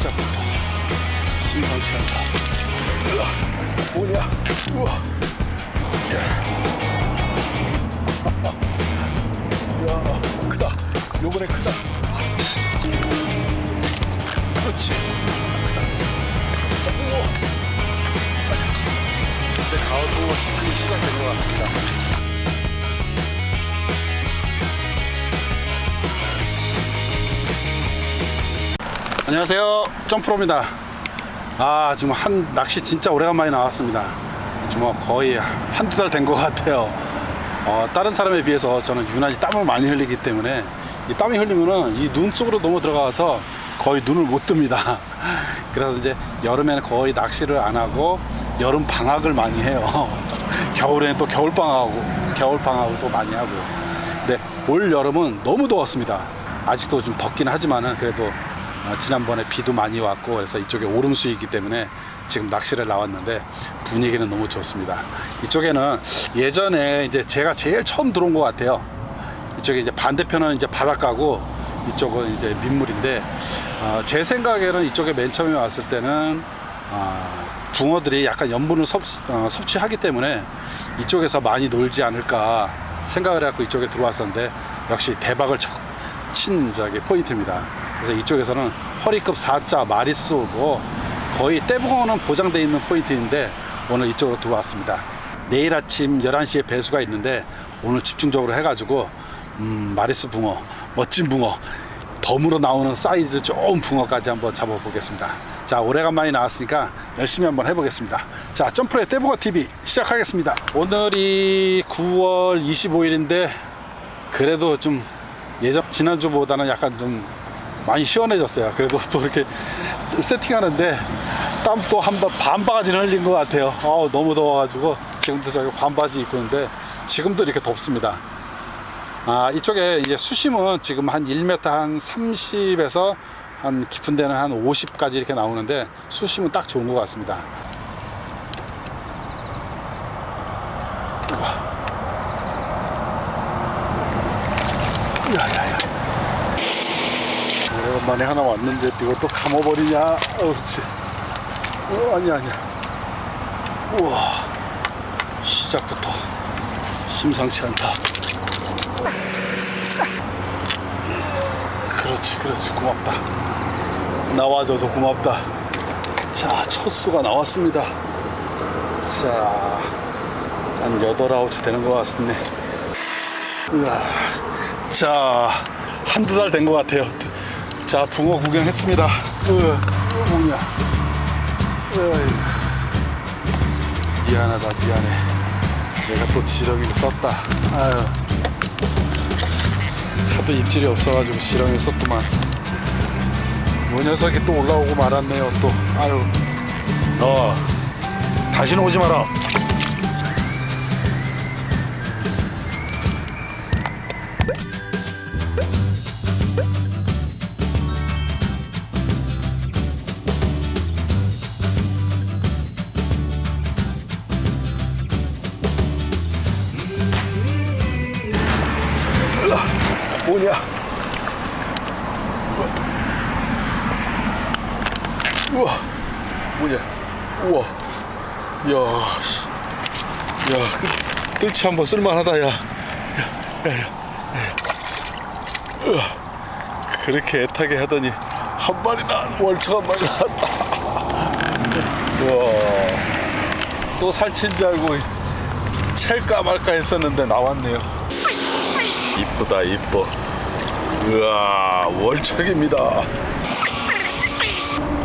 시작부터 심상치 않다. 우와, 뭐냐? 우와. 야. 야, 크다. 요번에 크다. 그렇지. 크다. 우와. 가을 붕어 시즌이 시작된 것 같습니다. 안녕하세요. 점프로입니다. 아, 지금 한 낚시 진짜 오래간만에 나왔습니다. 지금 뭐 거의 한두 달 된 것 같아요. 어, 다른 사람에 비해서 저는 유난히 땀을 많이 흘리기 때문에 이 땀이 흘리면은 이 눈 속으로 너무 들어가서 거의 눈을 못 뜹니다. 그래서 이제 여름에는 거의 낚시를 안 하고 여름 방학을 많이 해요. 겨울에는 또 겨울 방학하고 겨울 방학을 또 많이 하고. 근데 올 여름은 너무 더웠습니다. 아직도 좀 덥긴 하지만은 그래도 어, 지난번에 비도 많이 왔고 그래서 이쪽에 오름수이기 때문에 지금 낚시를 나왔는데 분위기는 너무 좋습니다. 이쪽에는 예전에 이제 제가 제일 처음 들어온 것 같아요. 이쪽에 이제 반대편은 이제 바닷가고 이쪽은 이제 민물인데 어, 제 생각에는 이쪽에 맨 처음에 왔을 때는 어, 붕어들이 약간 염분을 섭, 어, 섭취하기 때문에 이쪽에서 많이 놀지 않을까 생각을 해갖고 이쪽에 들어왔었는데 역시 대박을 쳐- 친 저기 포인트입니다. 그래서 이쪽에서는 허리급 4자 마리수 뭐 거의 떼붕어는 보장돼 있는 포인트인데 오늘 이쪽으로 들어왔습니다. 내일 아침 11시에 배수가 있는데 오늘 집중적으로 해가지고 음, 마리수 붕어, 멋진 붕어, 덤으로 나오는 사이즈 좋은 붕어까지 한번 잡아보겠습니다. 자, 오래간만에 나왔으니까 열심히 한번 해보겠습니다. 자, 점프의 떼붕어 TV 시작하겠습니다. 오늘이 9월 25일인데 그래도 좀 예전 지난주보다는 약간 좀 많이 시원해졌어요. 그래도 또 이렇게 세팅하는데 땀 또 한 번 반바가지는 흘린 것 같아요. 어 너무 더워가지고 지금도 저기 반바지 입고 있는데 지금도 이렇게 덥습니다. 아 이쪽에 이제 수심은 지금 한 1m 한 30에서 한 깊은 데는 한 50까지 이렇게 나오는데 수심은 딱 좋은 것 같습니다. 우와. 야야야. 오래간만에 하나 왔는데 이것도 감아버리냐? 어, 그렇지. 어, 아니야, 아니야. 우와. 시작부터 심상치 않다. 그렇지, 그렇지. 고맙다. 나와줘서 고맙다. 자, 첫 수가 나왔습니다. 자, 한 8, 9치 되는 것 같습니다. 우와. 자, 한두 달 된 것 같아요. 자, 붕어 구경했습니다. 으, 뭐냐. 으이. 미안하다, 미안해. 내가 또 지렁이를 썼다. 아유. 하도 입질이 없어가지고 지렁이를 썼구만. 뭐 녀석이 또 올라오고 말았네요, 또. 아유. 너, 다시는 오지 마라. 그, 뜰치 한번 쓸만하다, 야. 야, 야, 야. 우와, 그렇게 애타게 하더니 한 마리다, 월척 한 마리 나왔다. 우와, 또 살친 줄 알고 찰까 말까 했었는데 나왔네요. 이쁘다 이뻐 우와 월척입니다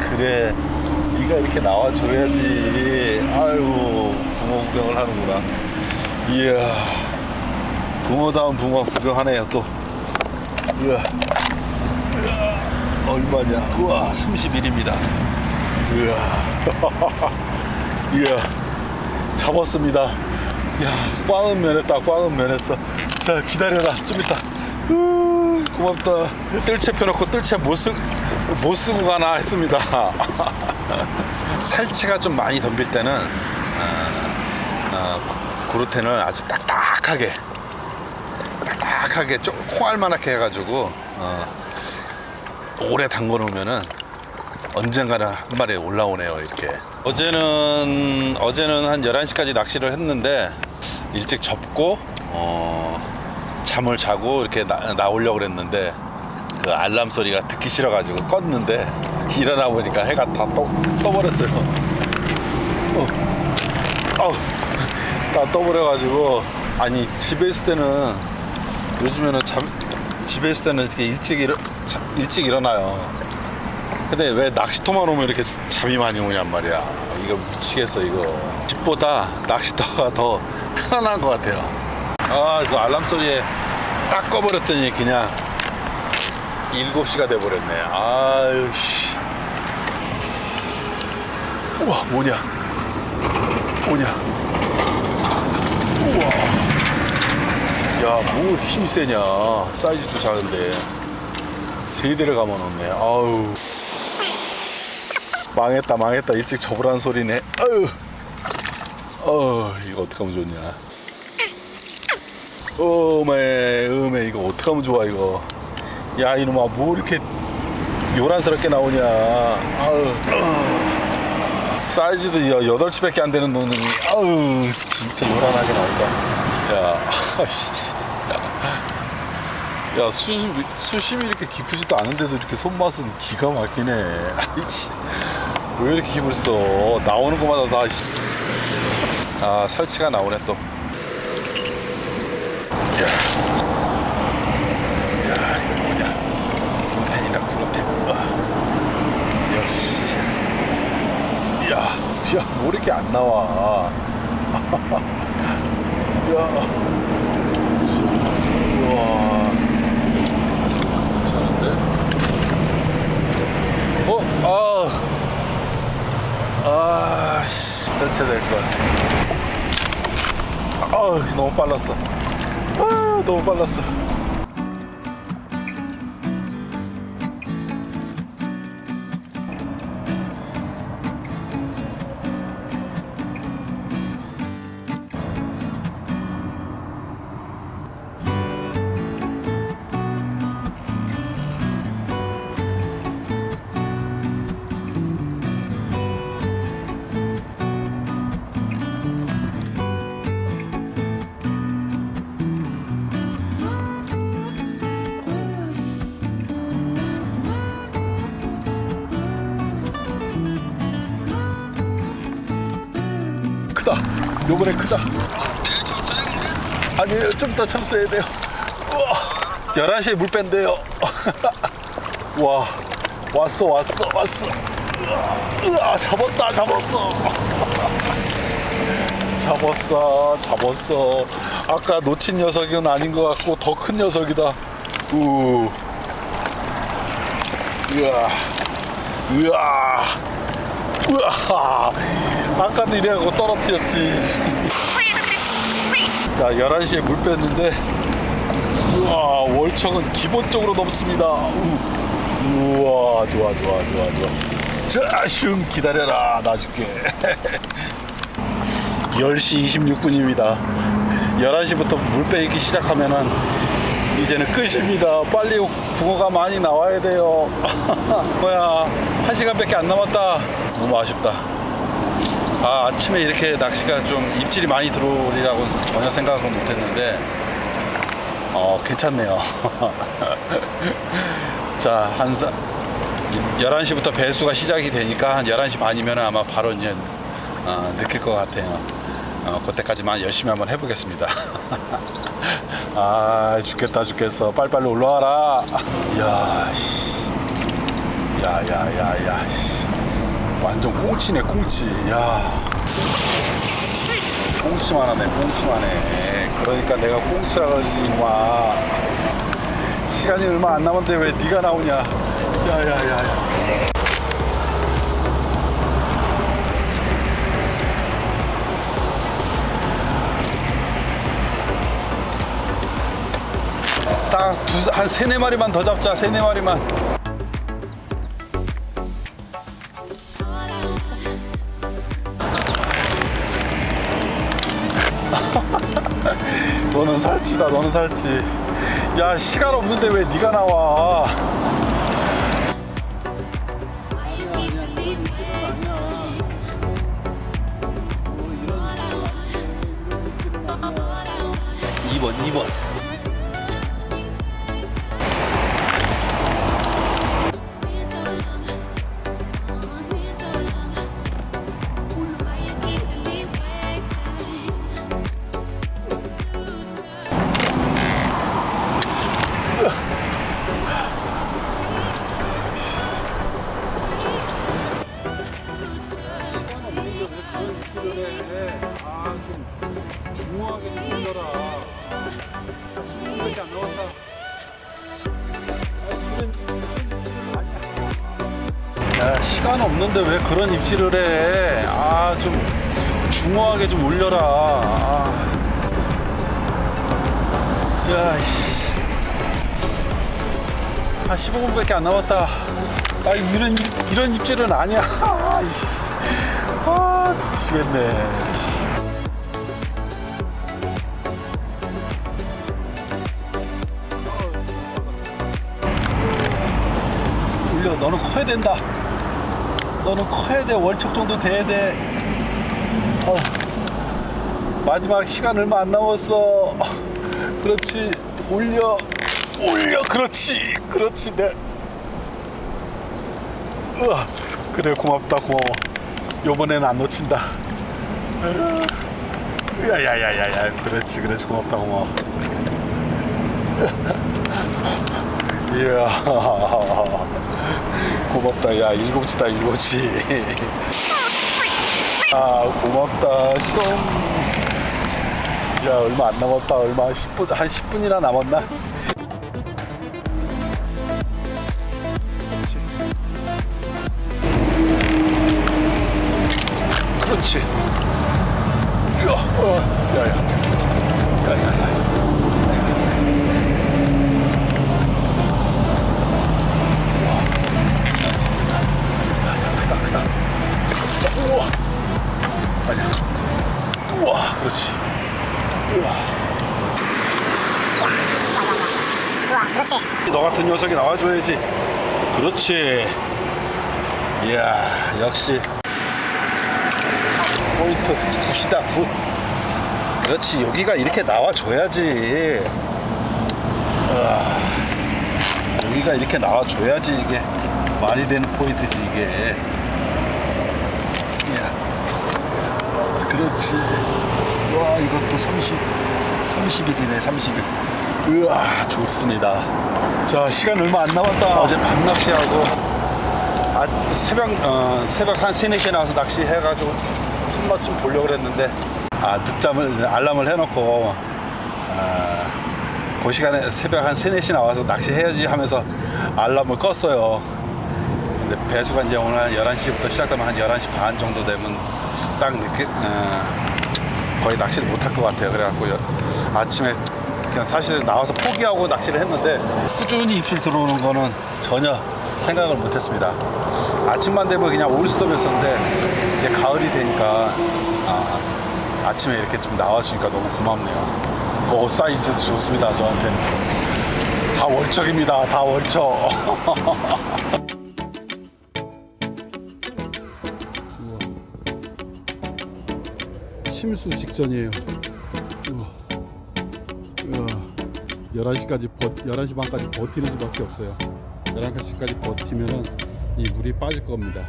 그래 네가 이렇게 나와줘야지 아유 붕어 구경을 하는구나 이야 붕어다운 붕어 구경하네요 또. 우와 우와, 얼마냐. 우와 31입니다. 우와 이야 잡았습니다. 야 꽝은 면했다 꽝은 면했어. 자 기다려라. 좀 이따 우, 고맙다. 뜰채 펴놓고 뜰채 못, 쓰, 못 쓰고 가나 했습니다. 살치가 좀 많이 덤빌 때는 어, 어, 구루텐을 아주 딱딱하게 딱딱하게 좀 콩알만하게 해가지고 어, 오래 담궈 놓으면은 언젠가는 한 마리 올라오네요 이렇게. 어제는 어제는 한 11시까지 낚시를 했는데 일찍 접고 어, 잠을 자고 이렇게 나, 나오려고 그랬는데 그 알람 소리가 듣기 싫어가지고 껐는데 일어나 보니까 해가 다 떠, 떠버렸어요. 어, 어, 다 떠버려가지고 아니 집에 있을 때는 요즘에는 잠, 집에 있을 때는 이렇게 일찍 일어, 자- 일찍 일어나요 근데 왜 낚시터만 오면 이렇게 잠이 많이 오냔 말이야. 이거 미치겠어 이거. 집보다 낚시터가 더 편안한 것 같아요. 아, 그 알람 소리에 딱 꺼버렸더니 그냥 7시가 돼버렸네. 아유, 씨. 우와, 뭐냐. 뭐냐. 우와. 야, 뭘 힘이 세냐. 사이즈도 작은데. 세 대를 감아놓네. 아우. 망했다 망했다 일찍 접으라는 소리네 아유 어 이거 어떡하면 좋냐 어메 어메 이거 어떡하면 좋아 이거 야 이놈아 뭐 이렇게 요란스럽게 나오냐 아유 사이즈도 여- 여덟 치밖에 안 되는 놈이 아유 진짜 요란하게 나온다. 야 야 수심, 수심이 이렇게 깊으지도 않은데도 이렇게 손맛은 기가 막히네. 왜 이렇게 힘을 써? 나오는 것마다 다 씨. 아 살치가 나오네 또. 야, 야 이거 뭐냐 구로텐이다 구로텐 와. 역시 야, 야, 뭐 이렇게 안 나와. 야. 우와. 괜찮은데? 어? 아. 아 씨 뜰채 될걸 아 너무 빨랐어. 아 너무 빨랐어 요번에 크다. 아니에요 좀더 쳤어야 돼요. 우와. 11시에 물 뺀대요. 와 왔어 왔어 왔어. 으아 잡았다 잡았어. 잡았어 잡았어. 아까 놓친 녀석은 아닌 것 같고 더 큰 녀석이다. 우. 으아 으아 으아 아까도 이래갖고 떨어뜨렸지. 자 11시에 물 뺐는데 우와 월척은 기본적으로 넘습니다. 우, 우와 좋아 좋아 좋아 좋아. 자 슝 기다려라 놔줄게. 10시 26분입니다. 11시부터 물 빼기 시작하면은 이제는 끝입니다. 빨리 붕어가 많이 나와야 돼요. 뭐야 한 시간밖에 안 남았다. 너무 아쉽다 아, 아침에 이렇게 낚시가 좀 입질이 많이 들어오리라고 전혀 생각을 못했는데 어 괜찮네요. 자, 한 사, 11시부터 배수가 시작이 되니까 한 11시 반이면 아마 바로 이제 어, 느낄 것 같아요. 어, 그때까지만 열심히 한번 해보겠습니다. 아 죽겠다 죽겠어. 빨리빨리 올라와라. 이야 씨. 야야야야 씨 완전 꽁치네 꽁치. 야. 꽁치만 하네 꽁치만 해. 그러니까 내가 꽁치라 그러지 마. 시간이 얼마 안 남았는데 왜 네가 나오냐. 야야야야. 딱두한 세네 마리만 더 잡자 세네 마리만 너는 살찌다 너는 살찌. 야 시간 없는데 왜 네가 나와 없는데 왜 그런 입질을 해? 아, 좀 중후하게 좀 올려라. 아. 야, 씨. 한 15분밖에 안 남았다. 아, 이런, 입- 이런 입질은 아니야. 아, 이씨. 아, 미치겠네. 씨. 올려, 너는 커야 된다. 너는 커야 돼. 월척 정도 돼야 돼. 어. 마지막 시간 얼마 안 남았어. 그렇지. 올려. 올려. 그렇지. 그렇지. 내. 우와. 그래 고맙다 고마워. 요번에는 안 놓친다. 야야야야야. 그렇지 그렇지 고맙다 고마워. 이야. 고맙다. 야 일곱치다 일곱치. 아 고맙다 시험. 야 얼마 안 남았다 얼마 10분 한 10분이나 남았나? 그렇지. 녀석이 나와줘야지. 그렇지. 이야, 역시. 포인트 굿이다, 굿. 그렇지, 여기가 이렇게 나와줘야지. 우와. 여기가 이렇게 나와줘야지 이게 말이 되는 포인트지, 이게. 이야. 그렇지. 와, 이것도 30, 30일이네, 30일. 우와, 좋습니다. 자, 시간 얼마 안 남았다. 어제 밤 낚시하고, 아, 새벽, 어, 새벽 한 3, 4시에 나와서 낚시해가지고 손맛 좀 보려고 그랬는데, 아, 늦잠을, 알람을 해놓고, 아, 그 시간에 새벽 한 3, 4시 나와서 낚시해야지 하면서 알람을 껐어요. 근데 배수가 이제 오늘 한 11시부터 시작되면 한 11시 반 정도 되면 딱 늦게, 어, 거의 낚시를 못할 것 같아요. 그래갖고 여- 아침에 그냥 사실 나와서 포기하고 낚시를 했는데 꾸준히 입질 들어오는 거는 전혀 생각을 못 했습니다. 아침만 되면 그냥 올스톱이었었는데 이제 가을이 되니까 아, 아침에 이렇게 좀 나와주니까 너무 고맙네요. 그 사이즈도 좋습니다. 저한테는. 다 월척입니다. 다 월척. 침수 직전이에요. 우와. 11시까지 버, 11시 반까지 버티는 수밖에 없어요. 11시까지 버티면은 이 물이 빠질 겁니다.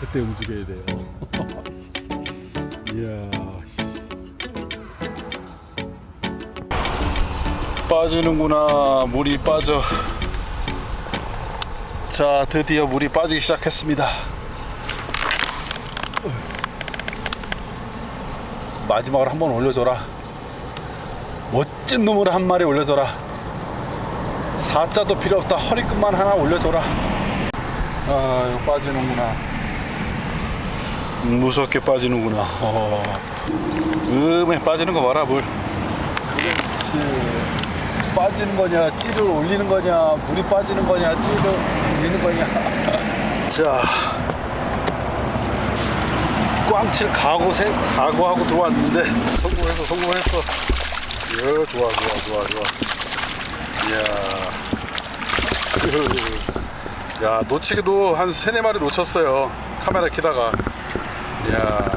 그때 움직여야 돼요. 이야. 씨. 빠지는구나. 물이 빠져. 자, 드디어 물이 빠지기 시작했습니다. 마지막으로 한번 올려줘라. 멋진 놈을 한 마리 올려줘라. 사자도 필요 없다. 허리끝만 하나 올려줘라. 아, 이거 빠지는구나. 무섭게 빠지는구나. 어. 음에 빠지는 거 봐라, 물. 그렇지. 빠지는 거냐, 찌를 올리는 거냐, 물이 빠지는 거냐, 찌를 올리는 거냐. 자. 꽝칠 각오 세, 각오하고 들어왔는데 성공했어 성공했어 예 좋아 좋아 좋아 좋아 이야. 야 놓치기도 한 세네 마리 놓쳤어요. 카메라 키다가. 이야.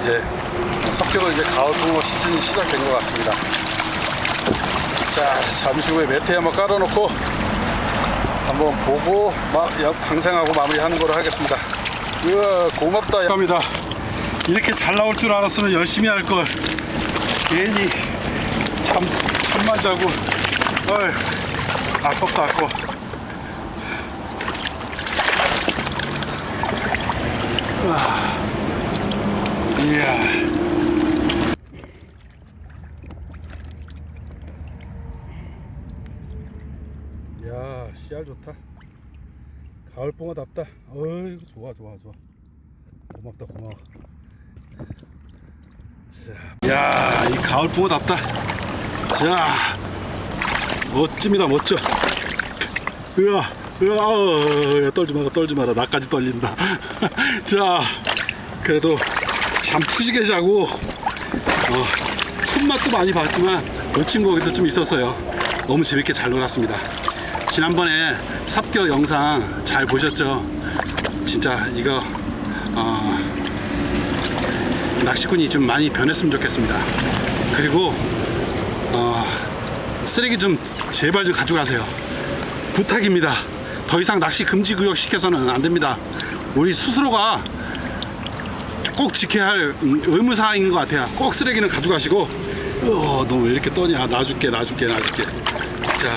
이제 섭교로 이제 가을 붕어 시즌이 시작된 것 같습니다. 자 잠시 후에 매트 한번 깔아놓고 한번 보고 마, 야, 방생하고 마무리하는 거로 하겠습니다. 우와 고맙다. 감사합니다. 이렇게 잘 나올 줄 알았으면 열심히 할 걸. 괜히 참 참만 자고 어휴 아깝다 아까워 우와. 이야 야 씨알 좋다 가을 붕어답다. 어이 좋아 좋아 좋아. 고맙다 고마워. 자, 야, 이 가을 붕어답다. 자, 멋집니다 멋져. 으아, 으아, 어, 야, 떨지 마라 떨지 마라 나까지 떨린다. 자, 그래도 잠 푸시게 자고 어, 손맛도 많이 봤지만 놓친 고기도 좀 있었어요. 너무 재밌게 잘 놀았습니다. 지난번에 삽교 영상 잘 보셨죠? 진짜 이거 어, 낚시꾼이 좀 많이 변했으면 좋겠습니다. 그리고 어, 쓰레기 좀 제발 좀 가져가세요. 부탁입니다. 더 이상 낚시 금지 구역 시켜서는 안 됩니다. 우리 스스로가 꼭 지켜야 할 음, 의무 사항인 것 같아요. 꼭 쓰레기는 가져가시고. 어, 너 왜 이렇게 떠냐? 놔줄게, 놔줄게, 놔줄게. 자,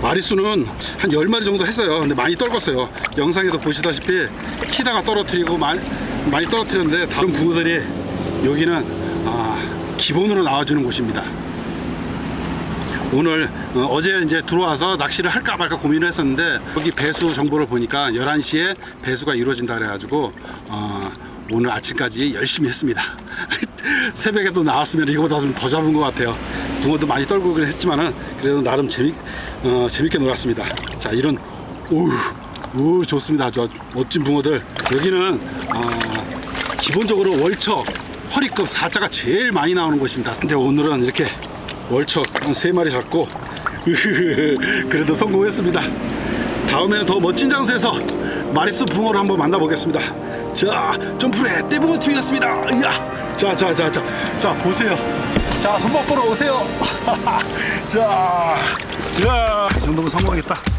마리수는 한 10마리 정도 했어요. 근데 많이 떨궜어요. 영상에도 보시다시피 키다가 떨어뜨리고 많이, 많이 떨어뜨렸는데 다른 붕어들이 여기는 아, 기본으로 나와주는 곳입니다. 오늘 어, 제 이제 들어와서 낚시를 할까 말까 고민을 했었는데 여기 배수 정보를 보니까 11시에 배수가 이루어진다 그래가지고 어, 오늘 아침까지 열심히 했습니다. 새벽에도 나왔으면 이거보다 좀 더 잡은 것 같아요. 붕어도 많이 떨구긴 했지만은 그래도 나름 재미 어, 재밌게 놀았습니다. 자 이런 오, 오 좋습니다. 아주 멋진 붕어들 여기는 어, 기본적으로 월척 허리급 4자가 제일 많이 나오는 곳입니다. 근데 오늘은 이렇게 월척 한세 마리 잡고 그래도 성공했습니다. 다음에는 더 멋진 장소에서 마리스 붕어를 한번 만나보겠습니다. 자, 점프레 떼붕어 TV였습니다. 야, 자, 자, 자, 자, 자 보세요. 자, 손맛 보러 오세요. 자, 야, 이 정도면 성공하겠다.